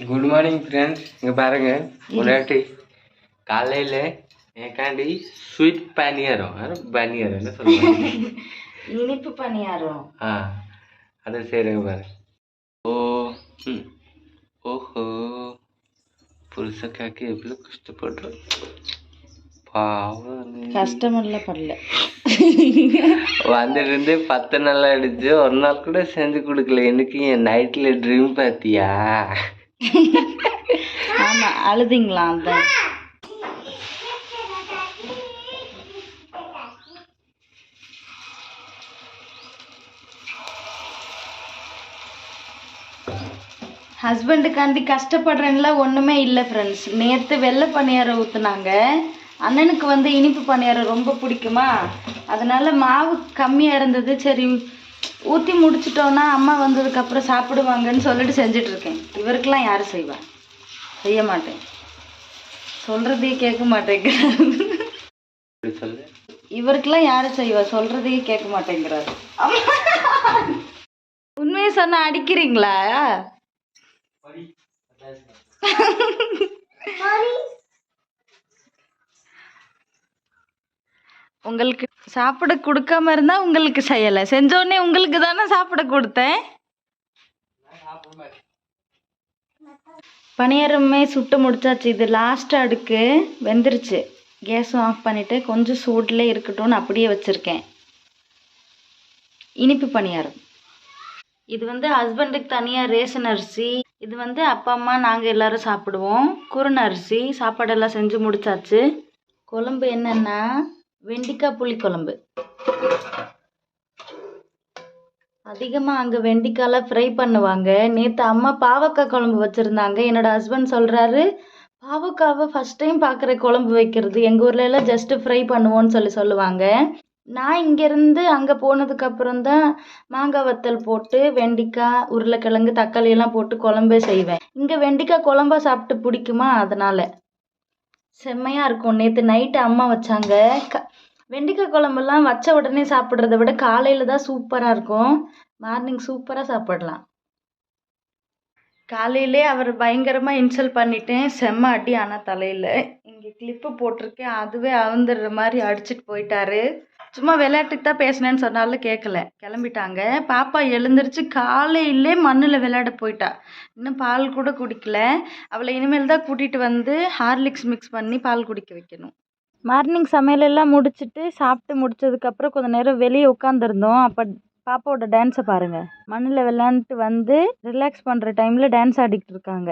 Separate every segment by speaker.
Speaker 1: Good morning friends இங்கே பாருங்க. முன்னாடி காலையில் ஏக்காண்டி ஸ்வீட் பனியாரம் பனியாரம் என்ன சொல்லுவாங்க
Speaker 2: இனிப்பு பணியாரம்
Speaker 1: ஆ அதை செய்கிறேங்க பாருங்க. ஓ ம். ஓஹோ. புருஷக்காக்கு எவ்வளோ கஷ்டப்படுறோம் பாவம்.
Speaker 2: கஷ்டமெல்லாம் படல
Speaker 1: வந்துட்டு பத்து நாள் ஆயிடுச்சு. ஒரு நாள் கூட செஞ்சு கொடுக்கல. எனக்கு என் நைட்ல ட்ரீம் பார்த்தியா
Speaker 2: ஆமா அழுதிங்களா அதான் ஹஸ்பண்டுக்காண்டி கஷ்டப்படுறேன்ல ஒன்றுமே இல்லை ஃப்ரெண்ட்ஸ் நேற்று வெள்ளை பணியாரம் ஊற்றுனாங்க அண்ணனுக்கு வந்து இனிப்பு பணியாரம் ரொம்ப பிடிக்குமா? அதனால மாவு கம்மியாக இருந்தது. சரி ஊற்றி முடிச்சிட்டோன்னா அம்மா வந்ததுக்கப்புறம் சாப்பிடுவாங்கன்னு சொல்லிட்டு செஞ்சிட்ருக்கேன் இவருக்கெலாம் யார் செய்வா? செய்ய மாட்டேன். சொல்கிறதையே கேட்க மாட்டேங்கிறார்.
Speaker 1: இவருக்கெலாம் சொல்லு
Speaker 2: இவருக்கெல்லாம் செய்வா? சொல்கிறதையே கேட்க மாட்டேங்கிறாரு. உண்மையை சொன்னால் அடிக்கிறீங்களா? உங்களுக்கு சாப்பிட கொடுக்காம இருந்தா உங்களுக்கு செய்யலை. செஞ்சோடனே உங்களுக்கு தானே சாப்பிட கொடுத்தேன். பணியாரமே சுட்டு முடிச்சாச்சு. இது லாஸ்ட் அடுக்கு. வெந்துருச்சு. கேஸும் ஆஃப் பண்ணிட்டு கொஞ்சம் சூடில் இருக்கட்டும்னு அப்படியே வச்சுருக்கேன். இனிப்பு பணியாரம். இது வந்து ஹஸ்பண்டுக்கு தனியாக ரேஷன் அரிசி. இது வந்து அப்பா அம்மா நாங்கள் எல்லாரும் சாப்பிடுவோம். குருண அரிசி. சாப்பாடெல்லாம் செஞ்சு முடிச்சாச்சு. குழம்பு என்னன்னா வெண்டிக்காய் புளி குழம்பு அதிகமாக அங்கே வெண்டிக்காயெலாம் ஃப்ரை பண்ணுவாங்க. நேற்று அம்மா பாவக்காய் குழம்பு வச்சுருந்தாங்க. என்னோடய ஹஸ்பண்ட் சொல்கிறாரு பாவக்காவை ஃபஸ்ட் டைம் பார்க்குற குழம்பு வைக்கிறது. எங்கள் ஊரில் எல்லாம் ஜஸ்ட்டு ஃப்ரை பண்ணுவோன்னு சொல்லி சொல்லுவாங்க. நான் இங்கேருந்து அங்கே போனதுக்கப்புறம் தான் மாங்காய் வத்தல் போட்டு வெண்டிக்காய் உருளைக்கிழங்கு தக்காளி எல்லாம் போட்டு குழம்பே செய்வேன். இங்கே வெண்டிக்காய் குழம்பா சாப்பிட்டு பிடிக்குமா? அதனால். செம்மையாக இருக்கும். நேற்று நைட்டு அம்மா வச்சாங்க. க வெண்டிக்காய் குழம்பெல்லாம் வச்ச உடனே சாப்பிட்றத விட காலையில் தான் சூப்பராக இருக்கும். மார்னிங் சூப்பராக சாப்பிடலாம். காலையிலே அவர் பயங்கரமாக இன்சல்ட் பண்ணிட்டேன். செம்ம அடி ஆனால் தலையில். இங்கே கிளிப்பு போட்டிருக்கேன். அதுவே அவுந்துடுற மாதிரி அடிச்சிட்டு போயிட்டாரு. சும்மா விளையாட்டுக்கு தான் பேசினேன்னு சொன்னாலும் கேட்கல கிளம்பிட்டாங்க. பாப்பா எழுந்திருச்சு காலையிலே மண்ணில் விளையாட போயிட்டா. இன்னும் பால் கூட குடிக்கல. அவளை இனிமேல் தான் கூட்டிகிட்டு வந்து ஹார்லிக்ஸ் மிக்ஸ் பண்ணி பால் குடிக்க வைக்கணும். மார்னிங் சமையலெல்லாம் முடிச்சுட்டு சாப்பிட்டு முடிச்சதுக்கப்புறம் கொஞ்ச நேரம் வெளியே உட்காந்துருந்தோம் அப்போ பாப்பாவோட டான்ஸை பாருங்கள் மண்ணில் விளாண்டுட்டு வந்து ரிலாக்ஸ் பண்ணுற டைமில் டான்ஸ் ஆடிக்கிட்டு இருக்காங்க.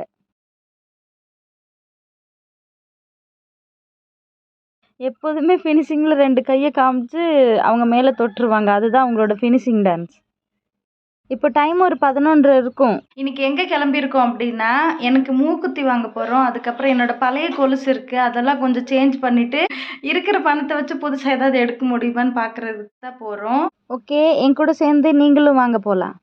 Speaker 2: எப்போதுமே ஃபினிஷிங்கில் ரெண்டு கையை காமிச்சு அவங்க மேலே தொட்டுருவாங்க. அதுதான் அவங்களோட ஃபினிஷிங் டான்ஸ் இப்போ டைம் ஒரு பதினொன்று இருக்கும். இன்னைக்கு எங்கே கிளம்பியிருக்கோம் அப்படின்னா எனக்கு மூக்குத்தி வாங்க போகிறோம் அதுக்கப்புறம் என்னோட பழைய கொலுசு இருக்குது அதெல்லாம் கொஞ்சம் சேஞ்ச் பண்ணிவிட்டு இருக்கிற பணத்தை வச்சு புதுசாக ஏதாவது எடுக்க முடியுமான்னு பார்க்குறதுக்கு தான் போகிறோம் ஓகே என் கூட சேர்ந்து நீங்களும் வாங்க போகலாம்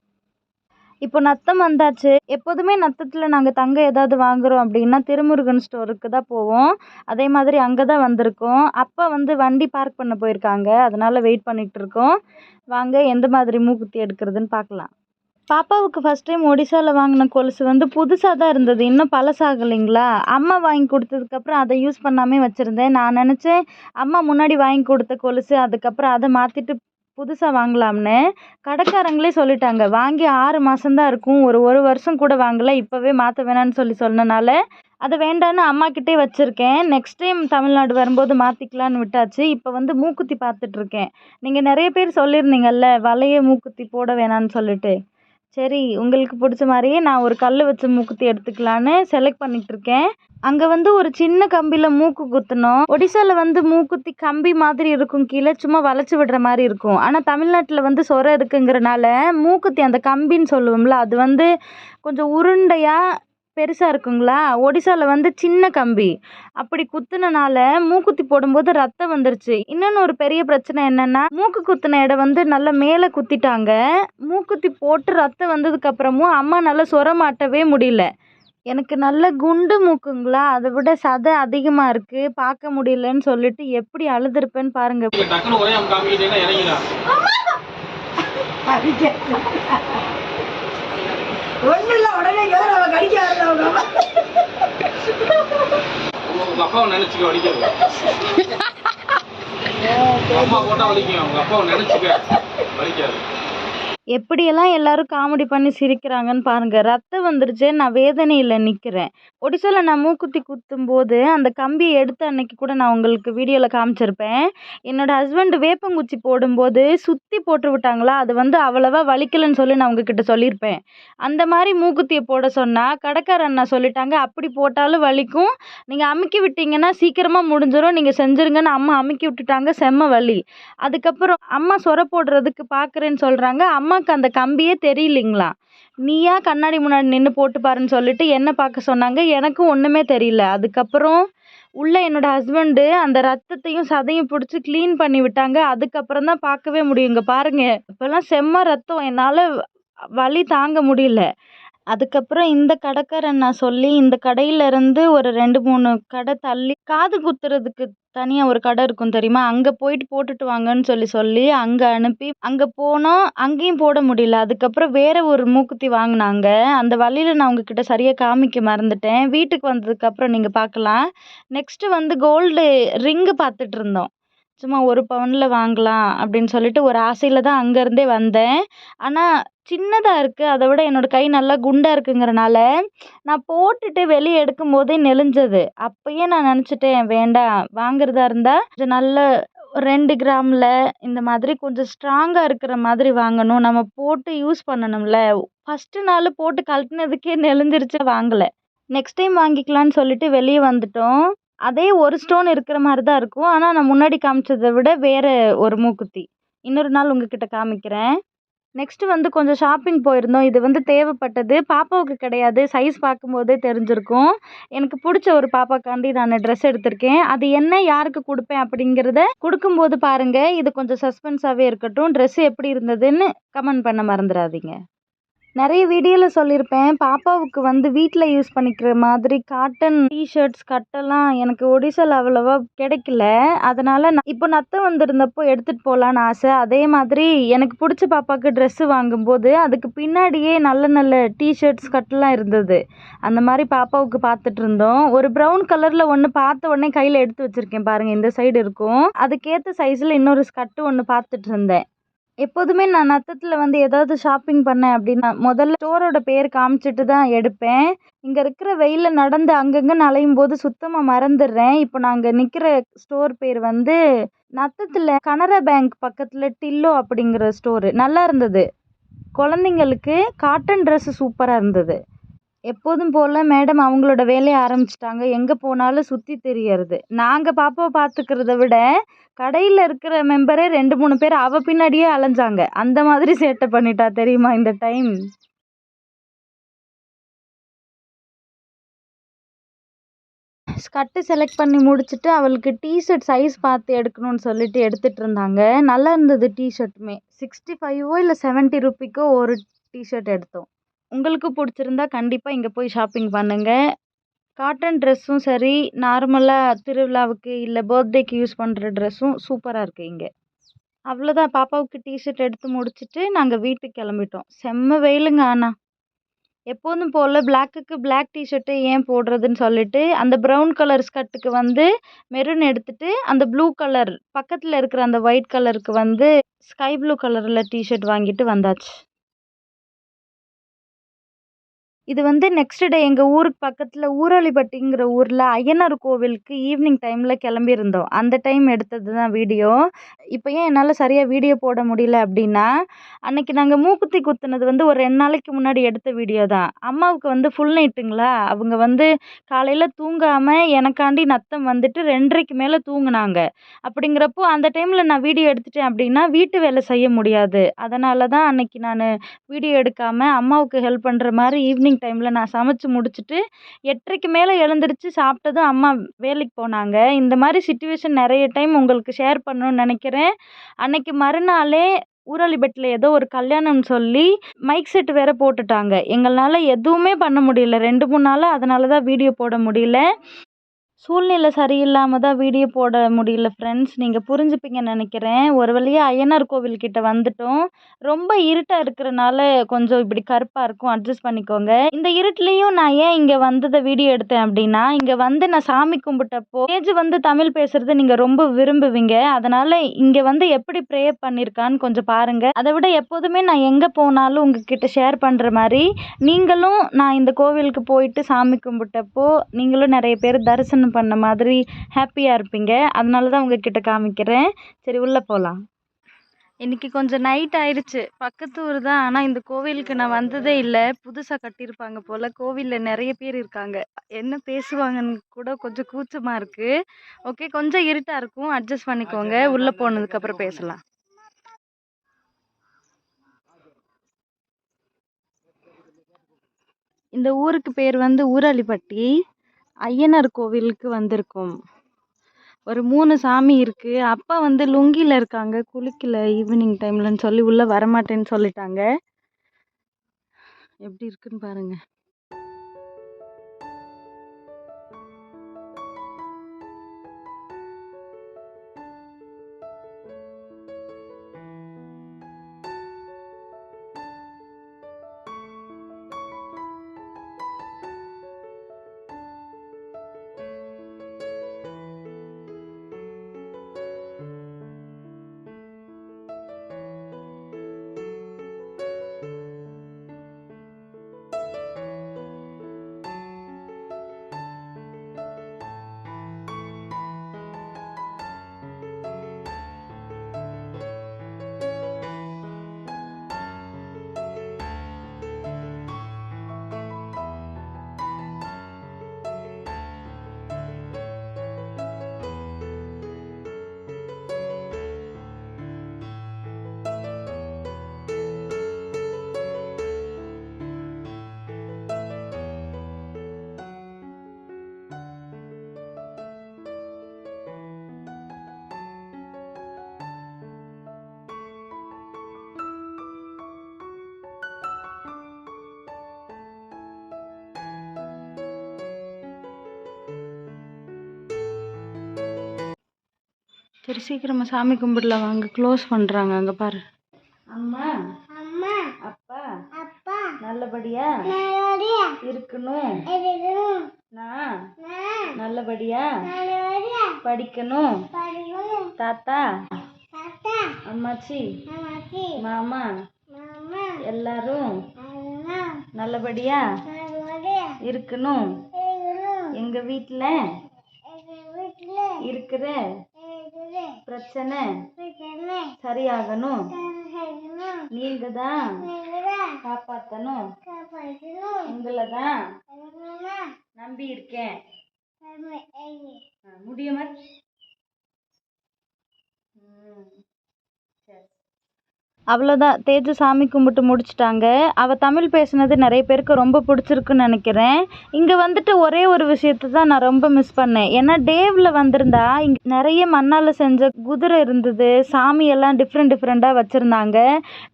Speaker 2: இப்போ நத்தம் வந்தாச்சு. எப்போதுமே நத்தத்தில் நாங்கள் தங்க ஏதாவது வாங்குறோம் அப்படின்னா திருமுருகன் ஸ்டோருக்கு தான் போவோம். அதே மாதிரி அங்கே தான் வந்திருக்கோம். அப்பா வந்து வண்டி பார்க் பண்ண போயிருக்காங்க. அதனால் வெயிட் பண்ணிகிட்டு இருக்கோம். வாங்க எந்த மாதிரி மூக்குத்தி எடுக்கிறதுன்னு பார்க்கலாம். பாப்பாவுக்கு ஃபஸ்ட் டைம் ஒடிசாவில் வாங்கின கொலுசு வந்து புதுசாக தான் இருந்தது. இன்னும் பழசாகலைங்களா அம்மா வாங்கி கொடுத்ததுக்கப்புறம் அதை யூஸ் பண்ணாமே வச்சுருந்தேன். நான் நினச்சேன் அம்மா முன்னாடி வாங்கி கொடுத்த கொலுசு அதுக்கப்புறம் அதை மாற்றிட்டு புதுசாக வாங்கலாம்னு கடைக்காரங்களே சொல்லிட்டாங்க. வாங்கி ஆறு மாதம்தான் இருக்கும். ஒரு ஒரு வருஷம் கூட வாங்கலை. இப்போவே மாற்ற வேணாம்னு சொல்லி சொன்னனால அதை வேண்டான்னு அம்மாக்கிட்டே வச்சுருக்கேன். நெக்ஸ்ட் டைம் தமிழ்நாடு வரும்போது மாற்றிக்கலான்னு விட்டாச்சு. இப்போ வந்து மூக்குத்தி பார்த்துட்ருக்கேன் நீங்கள் நிறைய பேர் சொல்லியிருந்தீங்கல்ல வளைய மூக்குத்தி போட வேணான்னு சொல்லிட்டு. சரி உங்களுக்கு பிடிச்ச மாதிரியே நான் ஒரு கல் வச்ச மூக்குத்தி எடுத்துக்கலான்னு செலக்ட் பண்ணிட்டு இருக்கேன். அங்கே வந்து ஒரு சின்ன கம்பியில் மூக்கு குத்தணும் ஒடிசாவில் வந்து மூக்குத்தி கம்பி மாதிரி இருக்கும். கீழே சும்மா வளைச்சி விடுற மாதிரி இருக்கும். ஆனால் தமிழ்நாட்டில் வந்து சொர இருக்குங்கிறனால மூக்குத்தி அந்த கம்பின்னு சொல்லுவோம்ல அது வந்து கொஞ்சம் உருண்டையாக பெருசாக இருக்குங்களா ஒடிசாவில் வந்து சின்ன கம்பி அப்படி குத்துனனால மூக்குத்தி போடும்போது ரத்தம் வந்துருச்சு இன்னொன்று ஒரு பெரிய பிரச்சனை என்னன்னா மூக்கு குத்துன இடம் வந்து நல்லா மேலே குத்திட்டாங்க மூக்குத்தி போட்டு ரத்தம் வந்ததுக்கு அப்புறமும் அம்மா நல்லா சொர மாட்டவே முடியல எனக்கு நல்ல குண்டு மூக்குங்களா அதை விட சதை அதிகமாக இருக்கு பார்க்க முடியலன்னு சொல்லிட்டு எப்படி அழுதுருப்பேன்னு பாருங்க
Speaker 3: டக்குனு ஒரே
Speaker 2: எப்படியெல்லாம் எல்லாரும் காமெடி பண்ணி சிரிக்கிறாங்கன்னு பாருங்க. ரத்தம் வந்துருச்சு நான் வேதனையில் நிற்கிறேன் ஒடிசாவில் நான் மூக்குத்தி குத்தும்போது அந்த கம்பியை எடுத்து அன்னைக்கு கூட நான் உங்களுக்கு வீடியோவில் காமிச்சிருப்பேன். என்னோட ஹஸ்பண்ட் வேப்பங்குச்சி போடும்போது சுற்றி போட்டு விட்டாங்களா? அது வந்து அவ்வளவா வலிக்கலைன்னு சொல்லி நான் உங்ககிட்ட சொல்லியிருப்பேன். அந்த மாதிரி மூக்குத்தியை போட சொன்னால் கடைக்கார அண்ணா சொல்லிட்டாங்க அப்படி போட்டாலும் வலிக்கும். நீங்கள் அமுக்கி விட்டீங்கன்னா சீக்கிரமாக முடிஞ்சிடும் நீங்கள் செஞ்சுருங்கன்னு அம்மா அமுக்கி விட்டுட்டாங்க செம்ம வலி. அதுக்கப்புறம் அம்மா சொர போடுறதுக்கு பார்க்குறேன்னு சொல்கிறாங்க அம்மாவுக்கு அந்த கம்பியே தெரியலிங்களா? நீயா கண்ணாடி முன்னாடி நின்று போட்டு பாருன்னு சொல்லிட்டு என்ன பார்க்க சொன்னாங்க. எனக்கும் ஒன்றுமே தெரியல. அதுக்கப்புறம் உள்ள என்னோட ஹஸ்பண்டு அந்த ரத்தத்தையும் சதையும் பிடிச்சி க்ளீன் பண்ணி விட்டாங்க. அதுக்கப்புறம் தான் பார்க்கவே முடியும் இங்கே இப்போல்லாம் செம்ம ரத்தம். என்னால் வலி தாங்க முடியல. அதுக்கப்புறம் இந்த கடைக்காரன் நான் சொல்லி இந்த கடையிலேருந்து ஒரு ரெண்டு மூணு கடை தள்ளி காது குத்துறதுக்கு தனியாக ஒரு கடை இருக்கும் தெரியுமா? அங்கே போயிட்டு போட்டுட்டு வாங்கன்னு சொல்லி சொல்லி அங்கே அனுப்பி அங்கே போனோம் அங்கேயும் போட முடியல. அதுக்கப்புறம் வேறு ஒரு மூக்குத்தி வாங்கினாங்க. அந்த வழியில் நான் உங்ககிட்ட சரியாக காமிக்க மறந்துட்டேன். வீட்டுக்கு வந்ததுக்கப்புறம் நீங்கள் பார்க்கலாம். நெக்ஸ்ட்டு வந்து கோல்டு ரிங்கு பார்த்துட்டு இருந்தோம். சும்மா ஒரு பவுனில் வாங்கலாம் அப்படின்னு சொல்லிட்டு ஒரு ஆசையில் தான் அங்கேருந்தே வந்தேன். ஆனால் சின்னதாக இருக்குது அதை விட என்னோடய கை நல்லா குண்டாக இருக்குங்கிறனால நான் போட்டுட்டு வெளியே எடுக்கும் போதே நெளிஞ்சது. அப்போயே நான் நினச்சிட்டேன் வேண்டாம் வாங்குறதா இருந்தால் கொஞ்சம் நல்ல ரெண்டு கிராமில் இந்த மாதிரி கொஞ்சம் ஸ்ட்ராங்காக இருக்கிற மாதிரி வாங்கணும். நம்ம போட்டு யூஸ் பண்ணணும்ல. ஃபஸ்ட்டு நாள் போட்டு கழட்டினதுக்கே நெளிஞ்சிருச்சு வாங்கலை. நெக்ஸ்ட் டைம் வாங்கிக்கலான்னு சொல்லிட்டு வெளியே வந்துட்டோம். அதே ஒரு ஸ்டோன் இருக்கிற மாதிரி தான் இருக்கும். ஆனால் நான் முன்னாடி காமிச்சதை விட வேறு ஒரு மூக்குத்தி. இன்னொரு நாள் உங்ககிட்ட காமிக்கிறேன். நெக்ஸ்ட்டு வந்து கொஞ்சம் ஷாப்பிங் போயிருந்தோம். இது வந்து தேவைப்பட்டது. பாப்பாவுக்கு கிடையாது. சைஸ் பார்க்கும்போதே தெரிஞ்சிருக்கும். எனக்கு பிடிச்ச ஒரு பாப்பாக்காண்டி நான் ட்ரெஸ் எடுத்திருக்கேன். அது என்ன யாருக்கு கொடுப்பேன் அப்படிங்கிறத கொடுக்கும்போது பாருங்கள் இது கொஞ்சம் சஸ்பென்ஸாகவே இருக்கட்டும். ட்ரெஸ் எப்படி இருந்ததுன்னு கமெண்ட் பண்ண மறந்துடாதீங்க. நிறைய வீடியோவில் சொல்லியிருப்பேன். பாப்பாவுக்கு வந்து வீட்டில் யூஸ் பண்ணிக்கிற மாதிரி காட்டன் டிஷர்ட்ஸ் கட்டெல்லாம் எனக்கு ஒடிசாவில் அவ்வளோவா கிடைக்கல. அதனால் நான் இப்போ நத்தம் வந்திருந்தப்போ எடுத்துகிட்டு போகலான்னு ஆசை. அதே மாதிரி எனக்கு பிடிச்ச பாப்பாவுக்கு ட்ரெஸ்ஸு வாங்கும்போது அதுக்கு பின்னாடியே நல்ல நல்ல டிஷர்ட்ஸ் கட்டெல்லாம் இருந்தது. அந்த மாதிரி பாப்பாவுக்கு பார்த்துட்டு இருந்தோம். ஒரு ப்ரௌன் கலரில் ஒன்று பார்த்த உடனே கையில் எடுத்து வச்சுருக்கேன் பாருங்கள் இந்த சைடு இருக்கும். அதுக்கேற்ற சைஸில் இன்னொரு ஸ்கர்ட்டு ஒன்று பார்த்துட்டு இருந்தேன். எப்போதுமே நான் நத்தத்தில் வந்து ஏதாவது ஷாப்பிங் பண்ணேன் அப்படின்னா முதல்ல ஸ்டோரோட பேர் காமிச்சிட்டு தான் எடுப்பேன். இங்கே இருக்கிற வெயிலில் நடந்து அங்கங்கே நலையும் போது சுத்தமாக மறந்துடுறேன். இப்போ நாங்கள் நிற்கிற ஸ்டோர் பேர் வந்து நத்தத்தில் கனரா பேங்க் பக்கத்தில் டில்லோ அப்படிங்கிற ஸ்டோரு நல்லா இருந்தது. குழந்தைங்களுக்கு காட்டன் ட்ரெஸ்ஸு சூப்பராக இருந்தது. எப்போதும் போல் மேடம் அவங்களோட வேலையை ஆரம்பிச்சிட்டாங்க. எங்கே போனாலும் சுற்றி தெரியறது. நாங்கள் பாப்பாவை பார்த்துக்கிறத விட கடையில் இருக்கிற மெம்பரே ரெண்டு மூணு பேர் அவள் பின்னாடியே அலைஞ்சாங்க. அந்த மாதிரி சேட்டை பண்ணிட்டா தெரியுமா இந்த டைம் ஸ்கர்ட்டு செலக்ட் பண்ணி முடிச்சுட்டு அவளுக்கு டிஷர்ட் சைஸ் பார்த்து எடுக்கணும்னு சொல்லிட்டு எடுத்துகிட்டு இருந்தாங்க. நல்லா இருந்தது டிஷர்ட்டுமே சிக்ஸ்டி ஃபைவோ இல்லை செவன்ட்டி ருப்பிக்கோ ஒரு டிஷர்ட் எடுத்தோம். உங்களுக்கு பிடிச்சிருந்தா கண்டிப்பாக இங்கே போய் ஷாப்பிங் பண்ணுங்கள் காட்டன் ட்ரெஸ்ஸும் சரி நார்மலாக திருவிழாவுக்கு இல்லை பர்த்டேக்கு யூஸ் பண்ணுற ட்ரெஸ்ஸும் சூப்பராக இருக்குது இங்கே. அவ்வளோதான் பாப்பாவுக்கு டிஷர்ட் எடுத்து முடிச்சுட்டு நாங்கள் வீட்டுக்கு கிளம்பிட்டோம். செம்ம வெயிலுங்க ஆனால் எப்போதும் போல் பிளாக்குக்கு பிளாக் டிஷர்ட்டு ஏன் போடுறதுன்னு சொல்லிட்டு அந்த ப்ரௌன் கலர் ஸ்கர்ட்டுக்கு வந்து மெரூன் எடுத்துட்டு அந்த ப்ளூ கலர் பக்கத்தில் இருக்கிற அந்த ஒயிட் கலருக்கு வந்து ஸ்கை ப்ளூ கலரில் டிஷர்ட் வாங்கிட்டு வந்தாச்சு. இது வந்து நெக்ஸ்ட் டே எங்கள் ஊருக்கு பக்கத்தில் ஊராளிப்பட்டிங்கிற ஊரில் அய்யனார் கோவிலுக்கு ஈவினிங் டைமில் கிளம்பியிருந்தோம். அந்த டைம் எடுத்தது தான் வீடியோ இப்போ ஏன் என்னால் சரியாக வீடியோ போட முடியல அப்படின்னா அன்னைக்கு நாங்கள் மூக்குத்தி குத்துனது வந்து ஒரு ரெண்டு நாளைக்கு முன்னாடி எடுத்த வீடியோ தான். அம்மாவுக்கு வந்து ஃபுல் நைட்டுங்களா அவங்க வந்து காலையில் தூங்காமல் எனக்காண்டி நத்தம் வந்துட்டு ரெண்டரைக்கு மேலே தூங்கினாங்க. அப்படிங்கிறப்போ அந்த டைமில் நான் வீடியோ எடுத்துட்டேன் அப்படின்னா வீட்டு வேலை செய்ய முடியாது. அதனால தான் அன்னைக்கு நான் வீடியோ எடுக்காமல் அம்மாவுக்கு ஹெல்ப் பண்ணுற மாதிரி ஈவினிங் டைமில் நான் சமைச்சு முடிச்சுட்டு எட்டரைக்கு மேலே எழுந்திரிச்சு சாப்பிட்டதும் அம்மா வேலைக்கு போனாங்க. இந்த மாதிரி சுச்சுவேஷன் நிறைய டைம் உங்களுக்கு ஷேர் பண்ணணும்னு நினைக்கிறேன். அன்னைக்கு மறுநாளே ஊராளிபேட்டில் ஏதோ ஒரு கல்யாணம்னு சொல்லி மைக் செட் வேற போட்டுட்டாங்க. எங்களால் எதுவுமே பண்ண முடியல. ரெண்டு மூணு நாளாக அதனால தான் வீடியோ போட முடியல. சூழ்நிலை சரியில்லாமல் தான் வீடியோ போட முடியல ஃப்ரெண்ட்ஸ் நீங்கள் புரிஞ்சுப்பீங்கன்னு நினைக்கிறேன். ஒரு வழியாக ஐயனார் கோவில்கிட்ட வந்துட்டோம். ரொம்ப இருட்டாக இருக்கிறனால கொஞ்சம் இப்படி கருப்பாக இருக்கும். அட்ஜஸ்ட் பண்ணிக்கோங்க. இந்த இருட்டுலேயும் நான் ஏன் இங்கே வந்ததை வீடியோ எடுத்தேன் அப்படின்னா இங்கே வந்து நான் சாமி கும்பிட்டப்போ ஏஜ் வந்து தமிழ் பேசுறது நீங்கள் ரொம்ப விரும்புவீங்க. அதனால் இங்கே வந்து எப்படி ப்ரே பண்ணியிருக்கான்னு கொஞ்சம் பாருங்கள் அதை விட எப்போதுமே நான் எங்கே போனாலும் உங்ககிட்ட ஷேர் பண்ணுற மாதிரி நீங்களும் நான் இந்த கோவிலுக்கு போயிட்டு சாமி கும்பிட்டப்போ நீங்களும் நிறைய பேர் தரிசனம் பண்ண மாதிரி ஹாப்பியாக இருப்பீங்க. அதனால தான் உங்ககிட்ட காமிக்கிறேன். சரி உள்ளே போகலாம் இன்றைக்கி கொஞ்சம் நைட் ஆயிடுச்சு பக்கத்து ஊர் தான். ஆனால் இந்த கோவிலுக்கு நான் வந்ததே இல்லை. புதுசாக கட்டியிருப்பாங்க போல். கோவிலில் நிறைய பேர் இருக்காங்க. என்ன பேசுவாங்கன்னு கூட கொஞ்சம் கூச்சமாக இருக்குது ஓகே கொஞ்சம் இருட்டாக இருக்கும். அட்ஜஸ்ட் பண்ணிக்கோங்க. உள்ளே போனதுக்கப்புறம் பேசலாம். இந்த ஊருக்கு பேர் வந்து ஊராளிப்பட்டி. ஐயனார் கோவிலுக்கு வந்திருக்கோம். ஒரு மூணு சாமி இருக்குது அப்பா வந்து லுங்கியில் இருக்காங்க. குளிக்கல ஈவினிங் டைம்லன்னு சொல்லி உள்ளே வரமாட்டேன்னு சொல்லிட்டாங்க. எப்படி இருக்குன்னு பாருங்கள் சரி சீக்கிரமா சாமி கும்பிடலாம் வாங்க. க்ளோஸ் பண்ணுறாங்க அங்கே பாரு. அம்மா
Speaker 4: அம்மா
Speaker 2: அப்பா
Speaker 4: அப்பா
Speaker 2: நல்லபடியா
Speaker 4: நல்லபடியா
Speaker 2: இருக்கணும்.
Speaker 4: இருக்கணும்.
Speaker 2: நான் நல்லபடியா
Speaker 4: நல்லபடியா
Speaker 2: படிக்கணும்.
Speaker 4: படிக்கணும்.
Speaker 2: தாத்தா
Speaker 4: தாத்தா
Speaker 2: அம்மாச்சி
Speaker 4: அம்மாச்சி
Speaker 2: மாமா
Speaker 4: மாமா
Speaker 2: எல்லாரும் நல்லபடியா இருக்கணும். எங்க
Speaker 4: வீட்டுல
Speaker 2: இருக்கிற
Speaker 4: இருக்குது
Speaker 2: பிரச்சனை. சரியாகணும். நீங்க தான் காப்பாத்தணும். உங்களை தான் நம்பி இருக்கேன் முடியுமா? அவ்வளோதான் தேஜு சாமி கும்பிட்டு முடிச்சிட்டாங்க. அவள் தமிழ் பேசுனது நிறைய பேருக்கு ரொம்ப பிடிச்சிருக்குன்னு நினைக்கிறேன். இங்கே வந்துட்டு ஒரே ஒரு விஷயத்த தான் நான் ரொம்ப மிஸ் பண்ணேன். ஏன்னா டேவில் வந்திருந்தா இங்கே நிறைய மண்ணால் செஞ்ச குதிரை இருந்தது. சாமி எல்லாம் டிஃப்ரெண்ட் டிஃப்ரெண்ட்டாக வச்சுருந்தாங்க.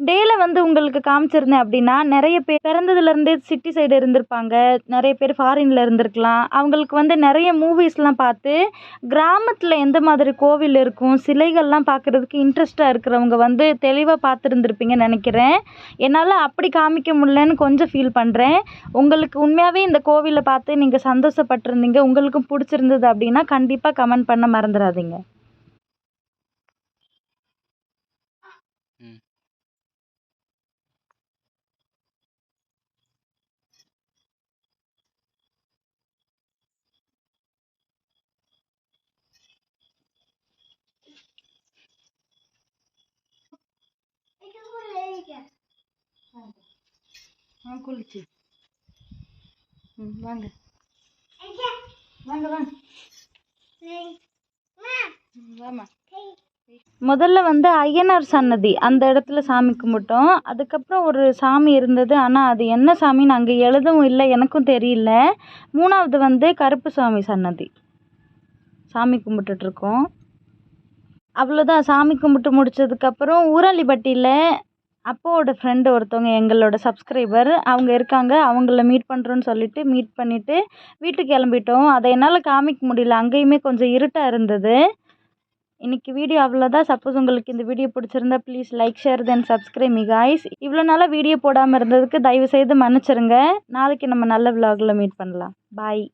Speaker 2: டேயில் வந்து உங்களுக்கு காமிச்சிருந்தேன் அப்படின்னா நிறைய பேர் பிறந்ததுலேருந்தே சிட்டி சைடு இருந்திருப்பாங்க. நிறைய பேர் ஃபாரினில் இருந்திருக்கலாம். அவங்களுக்கு வந்து நிறைய மூவிஸ்லாம் பார்த்து கிராமத்தில் எந்த மாதிரி கோவில் இருக்கும் சிலைகள்லாம் பார்க்குறதுக்கு இன்ட்ரெஸ்ட்டாக இருக்கிறவங்க வந்து தெளிவாக பார்த்து பார்த்துருந்துருப்பீங்கன்னு நினைக்கிறேன். என்னால் அப்படி காமிக்க முடியலன்னு கொஞ்சம் ஃபீல் பண்ணுறேன் உங்களுக்கு உண்மையாகவே இந்த கோவிலை பார்த்து நீங்கள் சந்தோஷப்பட்டிருந்தீங்க. உங்களுக்கும் பிடிச்சிருந்தது அப்படின்னா கண்டிப்பாக கமெண்ட் பண்ண மறந்துடாதீங்க ஆ குளிச்சு. ம் வாங்க. முதல்ல வந்து ஐயனார் சன்னதி அந்த இடத்துல சாமி கும்பிட்டோம். அதுக்கப்புறம் ஒரு சாமி இருந்தது. ஆனால் அது என்ன சாமின்னு அங்கே எழுதவும் இல்லை எனக்கும் தெரியல. மூணாவது வந்து கருப்பு சாமி சன்னதி. சாமி கும்பிட்டுட்ருக்கோம் அவ்வளோதான் சாமி கும்பிட்டு முடிச்சதுக்கப்புறம் ஊராளிப்பட்டியில் அப்போவோட ஃப்ரெண்டு ஒருத்தவங்க எங்களோட சப்ஸ்கிரைபர் அவங்க இருக்காங்க அவங்கள மீட் பண்ணுறோன்னு சொல்லிட்டு மீட் பண்ணிவிட்டு வீட்டுக்கு கிளம்பிட்டோம். அதை என்னால் காமிக்க முடியல. அங்கேயுமே கொஞ்சம் இருட்டாக இருந்தது. இன்றைக்கி வீடியோ அவ்வளோதான் சப்போஸ் உங்களுக்கு இந்த வீடியோ பிடிச்சிருந்தா please like share then subscribe me guys இவ்வளோ நாளாக வீடியோ போடாமல் இருந்ததுக்கு தயவு செய்து மன்னிச்சிருங்க. நாளைக்கு நம்ம நல்ல விலாகில் மீட் பண்ணலாம். பாய்